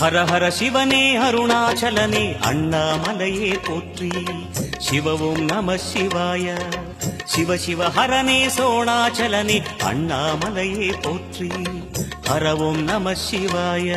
ஹர ஹர சிவனே அருணாச்சலனே அண்ணாமலையே போற்றி. சிவவும் நம சிவாய. சிவ சிவ ஹரனே சோணாச்சலனே அண்ணாமலையே போற்றி. ஹரவும் நம சிவாய.